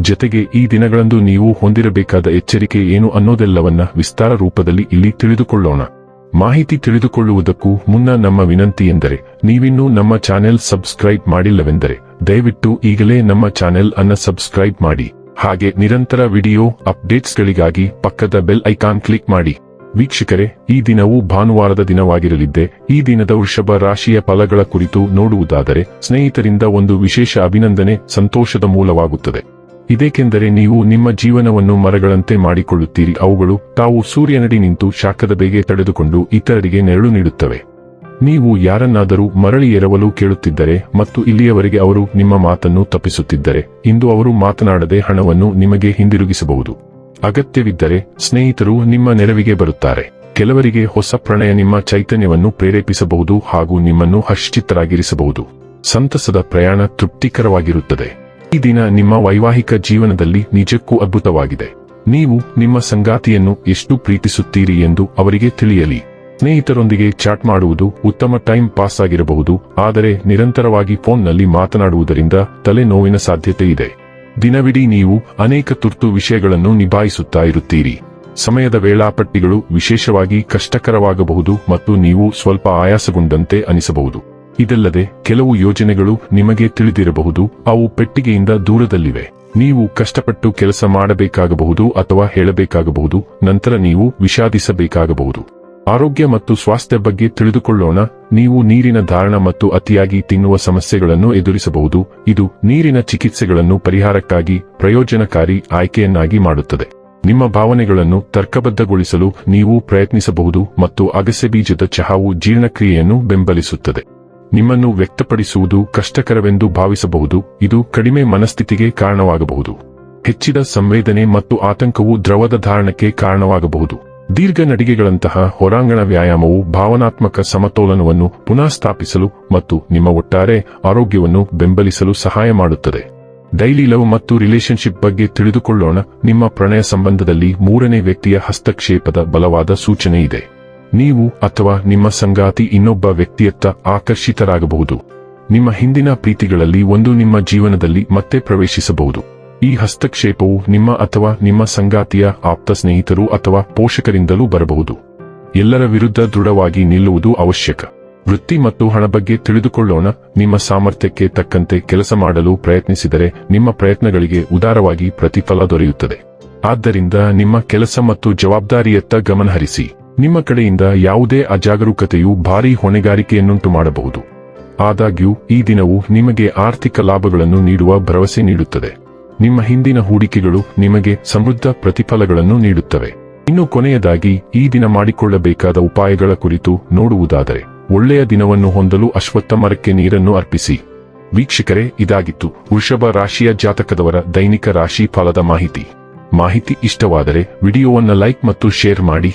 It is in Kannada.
ಜತೆಗೆ ಈ ದಿನಗಳಂದು ನೀವು ಹೊಂದಿರಬೇಕಾದ ಎಚ್ಚರಿಕೆ ಏನು ಅನ್ನೋದೆಲ್ಲವನ್ನ ವಿಸ್ತಾರ ರೂಪದಲ್ಲಿ ಇಲ್ಲಿ ತಿಳಿದುಕೊಳ್ಳೋಣ. ಮಾಹಿತಿ ತಿಳಿದುಕೊಳ್ಳುವುದಕ್ಕೂ ಮುನ್ನ ನಮ್ಮ ವಿನಂತಿ ಎಂದರೆ, ನೀವಿನ್ನೂ ನಮ್ಮ ಚಾನೆಲ್ ಸಬ್ಸ್ಕ್ರೈಬ್ ಮಾಡಿಲ್ಲವೆಂದರೆ, ದಯವಿಟ್ಟು ಈಗಲೇ ನಮ್ಮ ಚಾನೆಲ್ ಅನ್ನ ಸಬ್ಸ್ಕ್ರೈಬ್ ಮಾಡಿ. ಹಾಗೆ ನಿರಂತರ ವಿಡಿಯೋ ಅಪ್ಡೇಟ್ಸ್ಗಳಿಗಾಗಿ ಪಕ್ಕದ ಬೆಲ್ ಐಕಾನ್ ಕ್ಲಿಕ್ ಮಾಡಿ. ವೀಕ್ಷಕರೇ, ಈ ದಿನವೂ ಭಾನುವಾರದ ದಿನವಾಗಿರಲಿದ್ದೆ, ಈ ದಿನದ ವೃಷಭ ರಾಶಿಯ ಫಲಗಳ ಕುರಿತು ನೋಡುವುದಾದರೆ, ಸ್ನೇಹಿತರಿಂದ ಒಂದು ವಿಶೇಷ ಅಭಿನಂದನೆ, ಸಂತೋಷದ ಮೂಲವಾಗುತ್ತದೆ. ಇದೇಕೆಂದರೆ ನೀವು ನಿಮ್ಮ ಜೀವನವನ್ನು ಮರಗಳಂತೆ ಮಾಡಿಕೊಳ್ಳುತ್ತೀರಿ. ಅವುಗಳು ತಾವು ಸೂರ್ಯನಡಿ ನಿಂತು ಶಾಖದ ಬೇಗೆ ತಡೆದುಕೊಂಡು ಇತರರಿಗೆ ನೆರಳು ನೀಡುತ್ತವೆ. ನೀವು ಯಾರನ್ನಾದರೂ ಮರಳಿ ಎರವಲು ಕೇಳುತ್ತಿದ್ದರೆ ಮತ್ತು ಇಲ್ಲಿಯವರೆಗೆ ಅವರು ನಿಮ್ಮ ಮಾತನ್ನು ತಪ್ಪಿಸುತ್ತಿದ್ದರೆ, ಇಂದು ಅವರು ಮಾತನಾಡದೆ ಹಣವನ್ನು ನಿಮಗೆ ಹಿಂದಿರುಗಿಸಬಹುದು. ಅಗತ್ಯವಿದ್ದರೆ ಸ್ನೇಹಿತರು ನಿಮ್ಮ ನೆರವಿಗೆ ಬರುತ್ತಾರೆ. ಕೆಲವರಿಗೆ ಹೊಸ ಪ್ರಣಯ ನಿಮ್ಮ ಚೈತನ್ಯವನ್ನು ಪ್ರೇರೇಪಿಸಬಹುದು ಹಾಗೂ ನಿಮ್ಮನ್ನು ಹಶ್ಚಿತ್ತರಾಗಿರಿಸಬಹುದು ಸಂತಸದ ಪ್ರಯಾಣ ತೃಪ್ತಿಕರವಾಗಿರುತ್ತದೆ. ಈ ದಿನ ನಿಮ್ಮ ವೈವಾಹಿಕ ಜೀವನದಲ್ಲಿ ನಿಜಕ್ಕೂ ಅದ್ಭುತವಾಗಿದೆ. ನೀವು ನಿಮ್ಮ ಸಂಗಾತಿಯನ್ನು ಎಷ್ಟು ಪ್ರೀತಿಸುತ್ತೀರಿ ಎಂದು ಅವರಿಗೆ ತಿಳಿಯಲಿ. ಸ್ನೇಹಿತರೊಂದಿಗೆ ಚಾಟ್ ಮಾಡುವುದು ಉತ್ತಮ ಟೈಮ್ ಪಾಸ್ ಆಗಿರಬಹುದು, ಆದರೆ ನಿರಂತರವಾಗಿ ಫೋನ್ನಲ್ಲಿ ಮಾತನಾಡುವುದರಿಂದ ತಲೆನೋವಿನ ಸಾಧ್ಯತೆ ಇದೆ. ದಿನವಿಡೀ ನೀವು ಅನೇಕ ತುರ್ತು ವಿಷಯಗಳನ್ನು ನಿಭಾಯಿಸುತ್ತಾ ಇರುತ್ತೀರಿ. ಸಮಯದ ವೇಳಾಪಟ್ಟಿಗಳು ವಿಶೇಷವಾಗಿ ಕಷ್ಟಕರವಾಗಬಹುದು ಮತ್ತು ನೀವು ಸ್ವಲ್ಪ ಆಯಾಸಗೊಂಡಂತೆ ಅನಿಸಬಹುದು. ಇದಲ್ಲದೆ ಕೆಲವು ಯೋಜನೆಗಳು ನಿಮಗೆ ತಿಳಿದಿರಬಹುದು. ಅವು ಪೆಟ್ಟಿಗೆಯಿಂದ ದೂರದಲ್ಲಿವೆ. ನೀವು ಕಷ್ಟಪಟ್ಟು ಕೆಲಸ ಮಾಡಬೇಕಾಗಬಹುದು ಅಥವಾ ಹೇಳಬೇಕಾಗಬಹುದು. ನಂತರ ನೀವು ವಿಷಾದಿಸಬೇಕಾಗಬಹುದು. ಆರೋಗ್ಯ ಮತ್ತು ಸ್ವಾಸ್ಥ್ಯ ಬಗ್ಗೆ ತಿಳಿದುಕೊಳ್ಳೋಣ. ನೀವು ನೀರಿನ ಧಾರಣ ಮತ್ತು ಅತಿಯಾಗಿ ತಿನ್ನುವ ಸಮಸ್ಯೆಗಳನ್ನು ಎದುರಿಸಬಹುದು. ಇದು ನೀರಿನ ಚಿಕಿತ್ಸೆಗಳನ್ನು ಪರಿಹಾರಕ್ಕಾಗಿ ಪ್ರಯೋಜನಕಾರಿ ಆಯ್ಕೆಯನ್ನಾಗಿ ಮಾಡುತ್ತದೆ. ನಿಮ್ಮ ಭಾವನೆಗಳನ್ನು ತರ್ಕಬದ್ಧಗೊಳಿಸಲು ನೀವು ಪ್ರಯತ್ನಿಸಬಹುದು ಮತ್ತು ಅಗಸೆ ಬೀಜದ ಚಹಾವು ಜೀರ್ಣಕ್ರಿಯೆಯನ್ನು ಬೆಂಬಲಿಸುತ್ತದೆ. ನಿಮ್ಮನ್ನು ವ್ಯಕ್ತಪಡಿಸುವುದು ಕಷ್ಟಕರವೆಂದು ಭಾವಿಸಬಹುದು, ಇದು ಕಡಿಮೆ ಮನಸ್ಥಿತಿಗೆ ಕಾರಣವಾಗಬಹುದು. ಹೆಚ್ಚಿದ ಸಂವೇದನೆ ಮತ್ತು ಆತಂಕವು ದ್ರವದ ಧಾರಣಕ್ಕೆ ಕಾರಣವಾಗಬಹುದು. ದೀರ್ಘ ನಡಿಗೆಗಳಂತಹ ಹೊರಾಂಗಣ ವ್ಯಾಯಾಮವು ಭಾವನಾತ್ಮಕ ಸಮತೋಲನವನ್ನು ಪುನಃ ಸ್ಥಾಪಿಸಲು ಮತ್ತು ನಿಮ್ಮ ಒಟ್ಟಾರೆ ಆರೋಗ್ಯವನ್ನು ಬೆಂಬಲಿಸಲು ಸಹಾಯ ಮಾಡುತ್ತದೆ. ಡೈಲಿ ಲವ್ ಮತ್ತು ರಿಲೇಶನ್ಶಿಪ್ ಬಗ್ಗೆ ತಿಳಿದುಕೊಳ್ಳೋಣ, ನಿಮ್ಮ ಪ್ರಣಯ ಸಂಬಂಧದಲ್ಲಿ ಮೂರನೇ ವ್ಯಕ್ತಿಯ ಹಸ್ತಕ್ಷೇಪದ ಬಲವಾದ ಸೂಚನೆ ಇದೆ. ನೀವು ಅಥವಾ ನಿಮ್ಮ ಸಂಗಾತಿ ಇನ್ನೊಬ್ಬ ವ್ಯಕ್ತಿಯತ್ತ ಆಕರ್ಷಿತರಾಗಬಹುದು. ನಿಮ್ಮ ಹಿಂದಿನ ಪ್ರೀತಿಗಳಲ್ಲಿ ಒಂದು ನಿಮ್ಮ ಜೀವನದಲ್ಲಿ ಮತ್ತೆ ಪ್ರವೇಶಿಸಬಹುದು. ಈ ಹಸ್ತಕ್ಷೇಪವು ನಿಮ್ಮ ಅಥವಾ ನಿಮ್ಮ ಸಂಗಾತಿಯ ಆಪ್ತ ಸ್ನೇಹಿತರು ಅಥವಾ ಪೋಷಕರಿಂದಲೂ ಬರಬಹುದು. ಎಲ್ಲರ ವಿರುದ್ಧ ದೃಢವಾಗಿ ನಿಲ್ಲುವುದು ಅವಶ್ಯಕ. ವೃತ್ತಿ ಮತ್ತು ಹಣ ಬಗ್ಗೆ ತಿಳಿದುಕೊಳ್ಳೋಣ. ನಿಮ್ಮ ಸಾಮರ್ಥ್ಯಕ್ಕೆ ತಕ್ಕಂತೆ ಕೆಲಸ ಮಾಡಲು ಪ್ರಯತ್ನಿಸಿದರೆ ನಿಮ್ಮ ಪ್ರಯತ್ನಗಳಿಗೆ ಉದಾರವಾಗಿ ಪ್ರತಿಫಲ ದೊರೆಯುತ್ತದೆ. ಆದ್ದರಿಂದ ನಿಮ್ಮ ಕೆಲಸ ಮತ್ತು ಜವಾಬ್ದಾರಿಯತ್ತ ಗಮನಹರಿಸಿ. ನಿಮ್ಮ ಕಡೆಯಿಂದ ಯಾವುದೇ ಅಜಾಗರೂಕತೆಯು ಭಾರೀ ಹೊಣೆಗಾರಿಕೆಯನ್ನುಂಟು ಮಾಡಬಹುದು. ಆದಾಗ್ಯೂ, ಈ ದಿನವು ನಿಮಗೆ ಆರ್ಥಿಕ ಲಾಭಗಳನ್ನು ನೀಡುವ ಭರವಸೆ ನೀಡುತ್ತದೆ. ನಿಮ್ಮ ಹಿಂದಿನ ಹೂಡಿಕೆಗಳು ನಿಮಗೆ ಸಮೃದ್ಧ ಪ್ರತಿಫಲಗಳನ್ನು ನೀಡುತ್ತವೆ. ಇನ್ನು ಕೊನೆಯದಾಗಿ, ಈ ದಿನ ಮಾಡಿಕೊಳ್ಳಬೇಕಾದ ಉಪಾಯಗಳ ಕುರಿತು ನೋಡುವುದಾದರೆ, ಒಳ್ಳೆಯ ದಿನವನ್ನು ಹೊಂದಲು ಅಶ್ವತ್ಥ ಮರಕ್ಕೆ ನೀರನ್ನು ಅರ್ಪಿಸಿ. ವೀಕ್ಷಕರೇ, ಇದಾಗಿತ್ತು ವೃಷಭ ರಾಶಿಯ ಜಾತಕದವರ ದೈನಿಕ ರಾಶಿ ಫಲದ ಮಾಹಿತಿ. ಮಾಹಿತಿ ಇಷ್ಟವಾದರೆ, ವಿಡಿಯೋವನ್ನು ಲೈಕ್ ಮತ್ತು ಶೇರ್ ಮಾಡಿ.